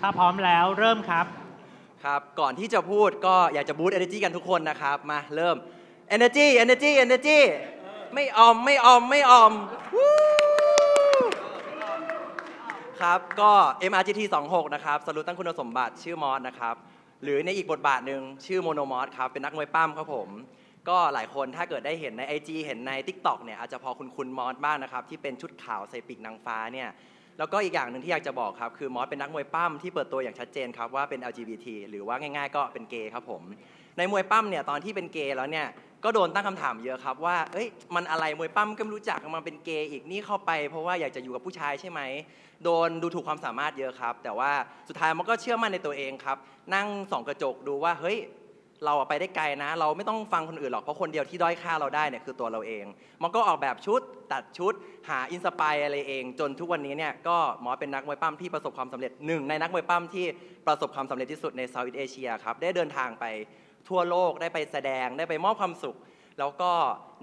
ถ้าพร้อมแล้วเริ่มครับ ครับ ก่อนที่จะพูดก็อยากจะบูต energy กันทุกคนนะครับ มาเริ่ม energy energy energy ไม่ออมไม่ออมไม่ออมครับก็ MRGT 26นะครับสรุปตั้งคุณสมบัติชื่อมอสนะครับ หรือในอีกบทบาทหนึ่งชื่อโมโนมอสครับ เป็นนักมวยปั้มครับผม ก็หลายคนถ้าเกิดได้เห็นใน IG เห็นใน TikTok เนี่ยอาจจะพอคุณคุณมอสบ้างนะครับ ที่เป็นชุดขาวใส่ปีกนางฟ้าเนี่ย แล้วก็อีกอย่างหนึ่งที่อยากจะบอกครับ คือมอสเป็นนักมวยปั้มที่เปิดตัวอย่างชัดเจนครับว่าเป็น LGBT หรือว่าง่ายๆ ก็เป็นเกย์ครับผม ในมวยปั้มเนี่ยตอนที่เป็นเกย์แล้วเนี่ยก็โดนตั้งคำถามเยอะครับว่า เอ้ย มันอะไรมวยปั้มก็ไม่รู้จักมันเป็นเกย์อีกนี่เข้าไป เพราะว่าอยากจะอยู่กับผู้ชายใช่ไหม โดนดูถูกความสามารถเยอะครับ แต่ว่าสุดท้ายมันก็เชื่อมั่นในตัวเองครับ นั่งส่องกระจกดูว่า เฮ้ย เราไปได้ไกลนะ เราไม่ต้องฟังคนอื่นหรอก เพราะคนเดียวที่ด้อยค่าเราได้เนี่ยคือตัวเราเองมันก็ออกแบบชุด ตัดชุด หาอินสปายอะไรเอง จนทุกวันนี้เนี่ยก็หมอเป็นนักมวยปั้มที่ประสบความสำเร็จหนึ่งในนักมวยปั้มที่ประสบความสำเร็จที่สุดในเซาท์อีสเอเชียครับได้เดินทางไปทั่วโลกได้ไปแสดงได้ไปมอบความสุข แล้วก็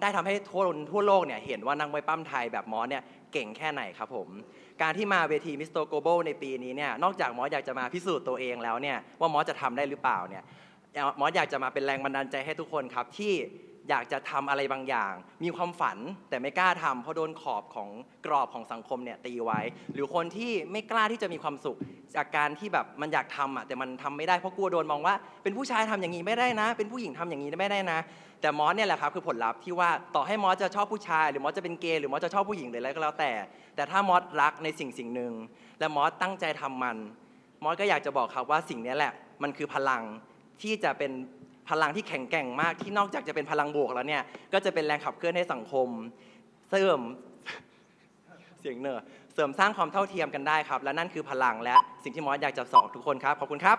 ได้ทำให้ทั่วทั่วโลกเนี่ยเห็นว่านักมวยปั้มไทยแบบหมอเนี่ยเก่งแค่ไหนครับผมการที่มาเวทีมิสโตโกโบในปีนี้เนี่ยนอกจากหมออยากจะมาพิสูจน์ตัวเองแล้วเนี่ยว่าหมอจะทำได้หรือเปล่าเนี่ย มอสอยากจะมาเป็นแรงบันดาลใจให้ทุกคนครับที่อยากจะทำอะไรบางอย่าง มีความฝันแต่ไม่กล้าทำเพราะโดนขอบของกรอบของสังคมเนี่ยตีไว้ หรือคนที่ไม่กล้าที่จะมีความสุข จากการที่แบบมันอยากทำอะแต่มันทำไม่ได้เพราะกลัวโดนมองว่า เป็นผู้ชายทำอย่างนี้ไม่ได้นะ เป็นผู้หญิงทำอย่างนี้ไม่ได้นะ แต่มอสเนี่ยแหละครับคือผลลัพธ์ที่ว่าต่อให้มอสจะชอบผู้ชาย หรือมอสจะเป็นเกย์หรือมอสจะชอบผู้หญิงหรืออะไรก็แล้วแต่ แต่ถ้ามอสรักในสิ่งสิ่งหนึ่งและมอสตั้งใจทำมัน มอสก็อยากจะบอกครับว่าสิ่งนี้แหละมันคือพลัง ที่จะเป็นพลังที่แข็งแกร่งมากที่นอกจากจะเป็นพลังบวกแล้วเนี่ยก็จะเป็นแรงขับเคลื่อนให้สังคม เสริมเสียงเหนอเสริมสร้างความเท่าเทียมกันได้ครับ และนั่นคือพลังและสิ่งที่มอสอยากจะสอนทุกคนครับขอบคุณครับ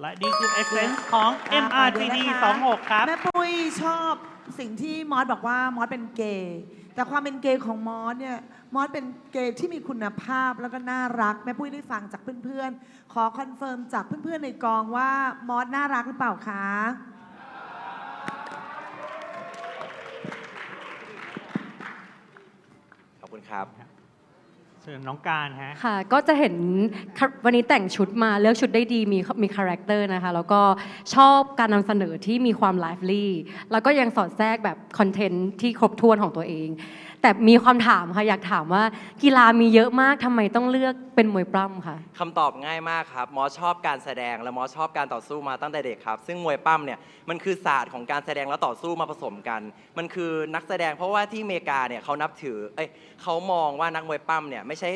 และนี่คือ Essence ของอะ MRTD เดี๋ยวนะคะ26 ครับ แม่ปุ้ยชอบสิ่งที่มอสบอกว่ามอสเป็นเกย์ แต่ความเป็นเกย์ของมอสเนี่ยมอสเป็นเกย์ที่มีคุณภาพแล้วก็น่ารักแม่ปุ้ยได้ฟังจากเพื่อนๆ ขอคอนเฟิร์มจากเพื่อนๆในกองว่ามอสน่ารักหรือเปล่าคะขอบคุณครับ ชิญน้องการฮะ ค่ะ ก็จะเห็นวันนี้แต่งชุดมาเลือกชุดได้ดีมีมีคาแรคเตอร์นะคะ แล้วก็ชอบการนำเสนอที่มีความไลฟ์ลี่แล้วก็ยังสอดแทรกแบบคอนเทนต์ที่ครบถ้วนของตัวเอง แต่มีความถามค่ะอยากถามว่ากีฬามีเยอะมากทำไมต้องเลือกเป็นมวยปล้ำค่ะคำตอบง่ายมากครับมอสชอบการแสดงและมอสชอบการต่อสู้มาตั้งแต่เด็กครับ ซึ่งมวยปั้มเนี่ยมันคือศาสตร์ของการแสดงและต่อสู้มาผสมกัน มันคือนักแสดงเพราะว่าที่อเมริกาเนี่ยเขานับถือเอ้ยเขามองว่านักมวยปั้มเนี่ยไม่ใช่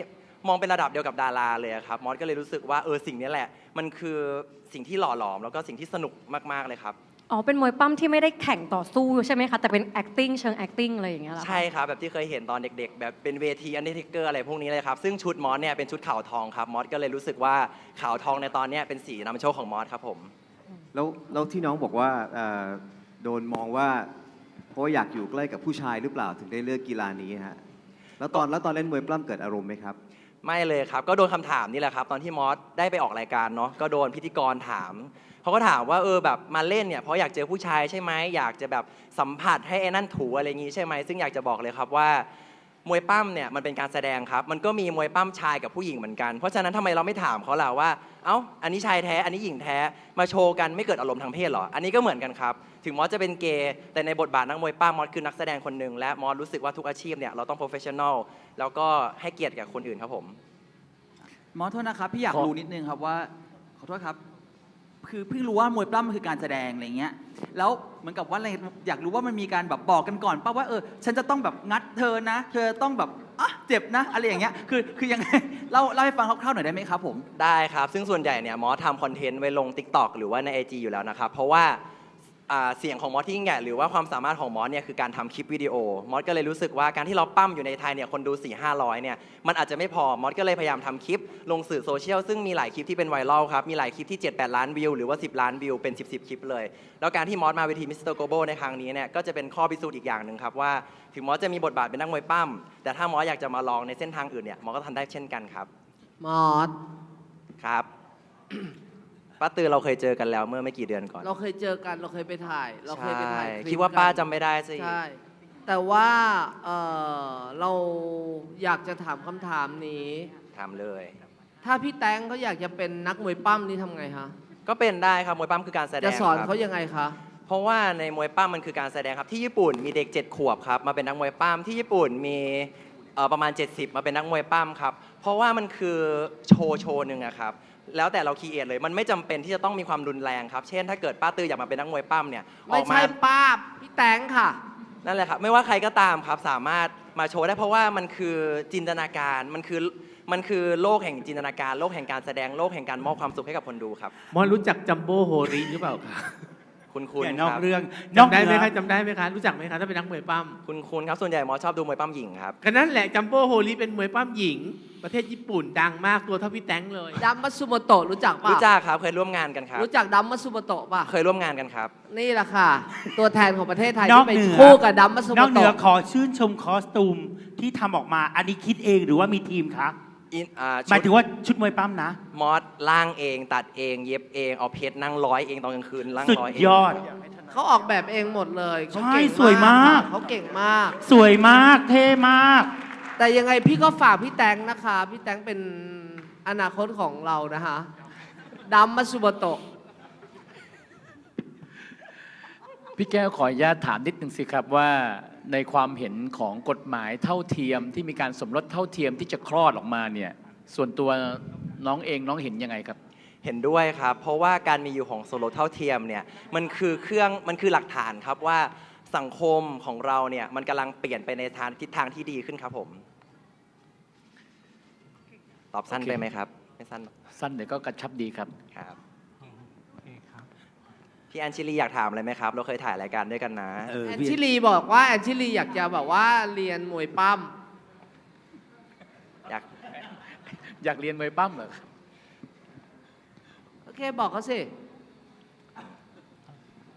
มองเป็นระดับเดียวกับดาราเลยครับมอสก็เลยรู้สึกว่าเออสิ่งนี้แหละ มันคือสิ่งที่หล่อหลอม แล้วก็สิ่งที่สนุกมากๆเลยครับ อ๋อ เป็นมวยปั้มที่ไม่ได้แข่งต่อสู้ใช่ไหมคะ แต่เป็น acting เชิง acting อะไรอย่างเงี้ยเหรอคะ ใช่ครับ แบบที่เคยเห็นตอนเด็ก ๆ แบบเป็นเวทีอันเดอร์เทเกอร์อะไรพวกนี้เลยครับ ซึ่งชุดมอสเนี่ยเป็นชุดขาวทองครับ มอสก็เลยรู้สึกว่าขาวทองในตอนเนี้ยเป็นสีนำโชคของมอสครับผม แล้วแล้วที่น้องบอกว่าเอ่อโดนมองว่า เพราะว่าอยากอยู่ใกล้กับผู้ชายหรือเปล่าถึงได้เลือกกีฬานี้ฮะแล้วตอนแล้วตอนเล่นมวยปล้ำเกิดอารมณ์ไหมครับ ไม่เลยครับ ก็โดนคำถามนี่แหละครับ ตอนที่มอสได้ไปออกรายการเนาะก็โดนพิธีกรถาม เขาก็ถามว่าเออแบบมาเล่นเนี่ยเพราะอยากเจอผู้ชายใช่ไหมอยากจะแบบสัมผัสให้ไอ้นั่นถูอะไรอย่างงี้ใช่ไหมซึ่งอยากจะบอกเลยครับว่ามวยปั้มเนี่ยมันเป็นการแสดงครับ มันก็มีมวยปั้มชายกับผู้หญิงเหมือนกัน เพราะฉะนั้นทำไมเราไม่ถามเขาล่ะว่า เอ้า อันนี้ชายแท้ อันนี้หญิงแท้ มาโชว์กันไม่เกิดอารมณ์ทางเพศเหรอ อันนี้ก็เหมือนกันครับ ถึงมอสจะเป็นเกย์ แต่ในบทบาทนักมวยปั้มมอสคือนักแสดงคนหนึ่งและมอสรู้สึกว่าทุกอาชีพเนี่ยเราต้องโปรเฟชชั่นอล แล้วก็ให้เกียรติกับคนอื่นครับผมหมอโทษนะครับ พี่อยากขอรู้นิดนึงครับว่า ขอโทษครับ คือเพิ่งรู้ว่ามวยปล้ำมันคือการแสดงอะไรเงี้ย แล้วเหมือนกับว่าอะไรอยากรู้ว่ามันมีการแบบบอกกันก่อนป่ะว่าเออฉันจะต้องแบบงัดเธอนะ เธอต้องแบบอะเจ็บนะอะไรอย่างเงี้ย คือคือยังไงเล่าเล่าให้ฟังคร่าวๆหน่อยได้ไหมครับผม ได้ครับ ซึ่งส่วนใหญ่เนี่ยมอสทำคอนเทนต์ไว้ลง t ิ k t o อกหรือว่าใน IG อยู่แล้วนะครับ เพราะว่า อ่าเสียงของมอสที่ยิ่งใหญ่หรือว่าความสามารถของมอสเนี่ยคือการทำคลิปวิดีโอ มอสก็เลยรู้สึกว่าการที่เราปั้มอยู่ในไทยเนี่ยคนดู 4 5 0 0เนี่ยมันอาจจะไม่พอ มอสก็เลยพยายามทำคลิป ลงสื่อโซเชียลซึ่งมีหลายคลิปที่เป็นไวรัลครับ มีหลายคลิปที่ 7 8 ล้านวิวหรือว่า 10 ล้านวิวเป็น 10 10 คลิปเลย แล้วการที่มอสมาเวทีมิสเตอร์โกโบในครั้งนี้เนี่ยก็จะเป็นข้อพิสูจน์อีกอย่างหนึ่งครับว่าถึงมอสจะมีบทบาทเป็นนักมวยปั้มแต่ถ้ามอสอยากจะมาลองในเส้นทางอื่นเนี่ยมอสก็ทำได้เช่นกันครับมอส ครับ ป้าตือเราเคยเจอกันแล้วเมื่อไม่กี่เดือนก่อนเราเคยเจอกันเราเคยไปถ่าย เราเคยไปถ่ายใช่ลิปคิดว่าป้ากันจำไม่ได้สิ ใช่แต่ว่าเอ่อเราอยากจะถามคำถามนี้ ถามเลย ถ้าพี่แตงเขาอยากจะเป็นนักมวยปั้มนี่ทำไงคะก็เป็นได้ครับมวยปั้มคือการแสดงจะสอนครับ เขายังไงคะ เพราะว่าในมวยปั้มมันคือการแสดงครับที่ญี่ปุ่นมีเด็ก 7 ขวบครับ มาเป็นนักมวยปั้มที่ญี่ปุ่นมี เอ่อประมาณ 70 มาเป็นนักมวยปั้มครับ เพราะว่ามันคือโชว์โชว์หนึ่งอะครับ แล้วแต่เราคีเอทเลย มันไม่จำเป็นที่จะต้องมีความรุนแรงครับ เช่น ถ้าเกิดป้าตืออยากมาเป็นนักมวยปั้มเนี่ย อไม่อกมา ใช่ป้าบพี่แตงค่ะ นั่นแหละครับไม่ว่าใครก็ตามครับสามารถมาโชว์ได้เพราะว่ามันคือจินตนาการมันคือมันคือโลกแห่งจินตนาการ โลกแห่งการแสดงโลกแห่งการมอบความสุขให้กับคนดูครับ มอนรู้จักจัมโบ้โฮริหรือเปล่าคะ คุณคุณอย่าคนอกรับเรื่องนอกจำได้ไหมเหนือคะจำได้ไหมคะรู้จักไหมคะถ้าเป็นนักมวยปั้มคุณคุณครับส่วนใหญ่หมอชอบดูมวยปั้มหญิงครับก็นั่นแหละจัมโบ้โฮริเป็นมวยปั้มหญิง ประเทศญี่ปุ่นดังมากตัวเท่าพี่แตงเลยดัมมัตสุโมโตะรู้จักป่ะรู้จักครับเคยร่วมงานกันครับรู้จักดัมมัตสุโมโตะป่ะเคยร่วมงานกันครับ นี่แหละค่ะ ตัวแทนของประเทศไทยนอกที่ไปเหนือคู่กับดัมมัตสุนโมอกเหนือโตะขอชื่นชมคอสตูมที่ทำออกมาอันนี้คิดเองหรือว่ามีทีมคะ อินอ่าหมายชุถึดงว่าชุดมวยปั้มนะ มอสล่างเอง ตัดเอง เย็บเองเอาเพชรนั่งร้อยเองตอนกลางคืนล่างสุดร้อยเองยอด เขาออกแบบเองหมดเลยเขาใช่เก่งสวยมากค่ะเขาเก่งมาก สวยมากเท่มาก แต่ยังไงพี่ก็ฝากพี่แตงนะคะ พี่แตงเป็นอนาคตของเรานะคะดัมมัตสุโมโตะพี่แก้วขออนุญาตถามนิดนึงสิครับว่า ในความเห็นของกฎหมายเท่าเทียมที่มีการสมรสเท่าเทียมที่จะคลอดออกมาเนี่ยส่วนตัวน้องเองน้องเห็นยังไงครับ เห็นด้วยครับ เพราะว่าการมีอยู่ของโซโลเท่าเทียมเนี่ยมันคือเครื่องมันคือหลักฐานครับว่าสังคมของเราเนี่ยมันกำลังเปลี่ยนไปในทางทิศทางที่ดีขึ้นครับผม ตอบสั้นโอเคไปไหมครับ ไม่สั้นหรอกสั้นเดี๋ยวก็กระชับดีครับครับ พี่แอนชิลีอยากถามอะไรไหมครับ เราเคยถ่ายรายการด้วยกันนะ เออแอนพี่ชิลีบอกว่าแอนชิลีอยากจะแบบว่าเรียนมวยปั้มอยากอยากเรียนมวยปั้มเหรอ โอเคบอกเขาสิ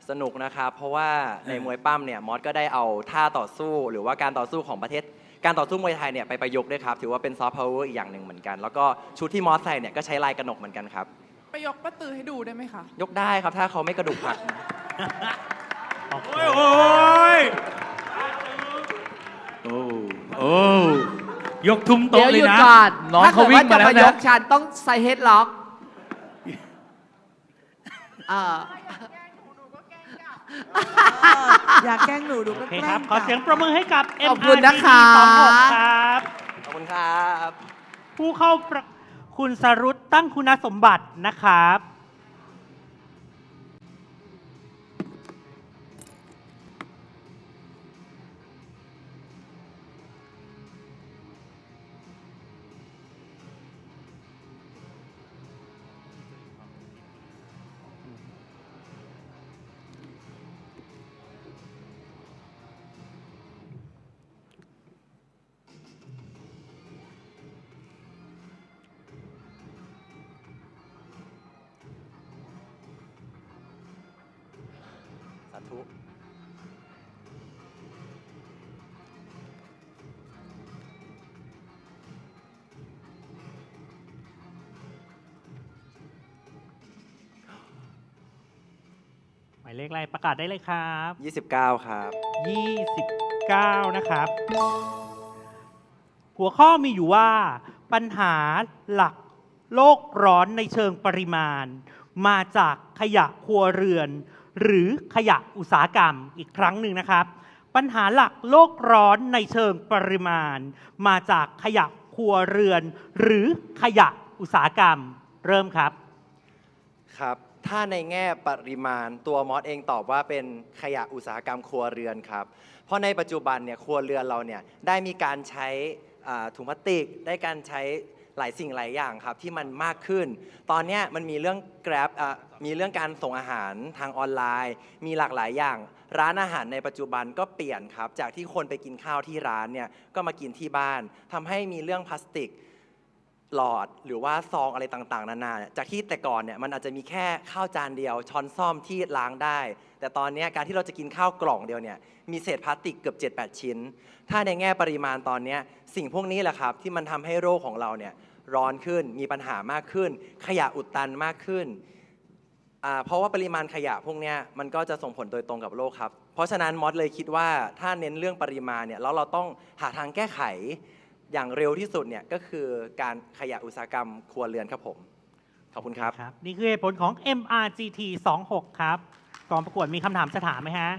สนุกนะครับ เพราะว่าในมวยปั้มเนี่ยมอสก็ได้เอาท่าต่อสู้หรือว่าการต่อสู้ของประเทศ การต่อสู้มวยไทยเนี่ยไปประยุกต์ด้วยครับ ถือว่าเป็นซอฟต์พาวเวอร์อีกอย่างหนึ่งเหมือนกัน แล้วก็ชุดที่มอสใส่เนี่ยก็ใช้ลายกระหนกเหมือนกันครับ ไปยกป้าตือให้ดูได้ไหมคะ ยกได้ครับถ้าเขาไม่กระดูกหัก โอ้ยโอ้ยโอ้โอ้ยกทุ่มเดี๋โต๊ะยวเลหยยุดนะก่อนน้องถ้าเขาเกิดวิ่ว่างจะมาแล้วมานะยกชันต้องใส่เฮดล็อกเอออยากแกล้งหนูดูโอก็เคแกล้งครับ ขอกลับเสียงประมือให้กับ ขอบคุณ MRTV นะคะ26ครับ ขอบคุณครับ ผู้เข้าประคุณสรุ ตั้งคุณสมบัตินะครับ ธุหมายเลขอะไรประกาศได้เลยครับ 29 ครับ 29 นะครับ หัวข้อมีอยู่ว่า ปัญหาหลักโลกร้อนในเชิงปริมาณ มาจากขยะครัวเรือน หรือขยะอุตสาหกรรมอีกครั้งหนึ่งนะครับ ปัญหาหลักโลกร้อนในเชิงปริมาณ มาจากขยะครัวเรือน หรือขยะอุตสาหกรรม เริ่มครับครับ ถ้าในแง่ปริมาณตัวมอสเองตอบว่าเป็นขยะอุตสาหกรรมครัวเรือนครับ เพราะในปัจจุบันเนี่ยครัวเรือนเราเนี่ยได้มีการใช้ถุงพลาสติกได้การใช้ หลายสิ่งหลายอย่างครับที่มันมากขึ้น ตอนนี้มันมีเรื่อง Grab มีเรื่องการส่งอาหารทางออนไลน์ มีหลากหลายอย่าง ร้านอาหารในปัจจุบันก็เปลี่ยนครับ จากที่คนไปกินข้าวที่ร้านเนี่ยก็มากินที่บ้านทำให้มีเรื่องพลาสติก หลอดหรือว่าซองอะไรต่างๆ นานาเนี่ยจากที่แต่ก่อนเนี่ยมันอาจจะมีแค่ข้าวจานเดียว ช้อนซ่อมที่ล้างได้ แต่ตอนนี้การที่เราจะกินข้าวกล่องเดียวเนี่ยมีเศษพลาสติกเกือบ 7-8 ชิ้น ถ้าในแง่ปริมาณตอนนี้สิ่งพวกนี้แหละครับที่มันทำให้โรคของเราเนี่ยร้อนขึ้นมีปัญหามากขึ้น ขยะอุดตันมากขึ้น เพราะว่าปริมาณขยะพวกนี้มันก็จะส่งผลโดยตรงกับโลกครับ เพราะฉะนั้นมอสเลยคิดว่าถ้าเน้นเรื่องปริมาณเนี่ยแล้วเราต้องหาทางแก้ไข อย่างเร็วที่สุดเนี่ยก็คือการขยะอุตสาหกรรมครัวเรือนครับผม ขอบคุณครับ ครับ นี่คือเหตุผลของ MRGT 26 ครับกองประกวดมีคำถามจะถามไหมฮะ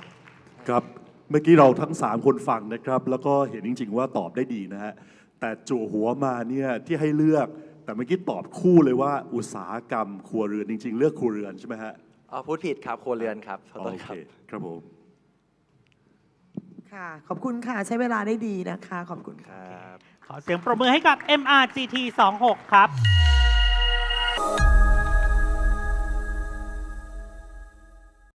ครับเมื่อกี้เราทั้ง 3 คนฟังนะครับ แล้วก็เห็นจริง ๆ ว่าตอบได้ดีนะฮะแต่จั่วหัวมาเนี่ยที่ให้เลือก แต่เมื่อกี้ตอบคู่เลยว่าอุตสาหกรรมครัวเรือนจริง ๆ เลือกครัวเรือนใช่ไหมฮะอ๋อพูดผิดครับครัวเรือนครับขอโทโอษคเครับ ครับผม ค่ะ ขอบคุณค่ะ ใช้เวลาได้ดีนะคะ ขอบคุณค่ะ ครับ ขอเสียงปรบมือให้กับ MRGT 26 ครับ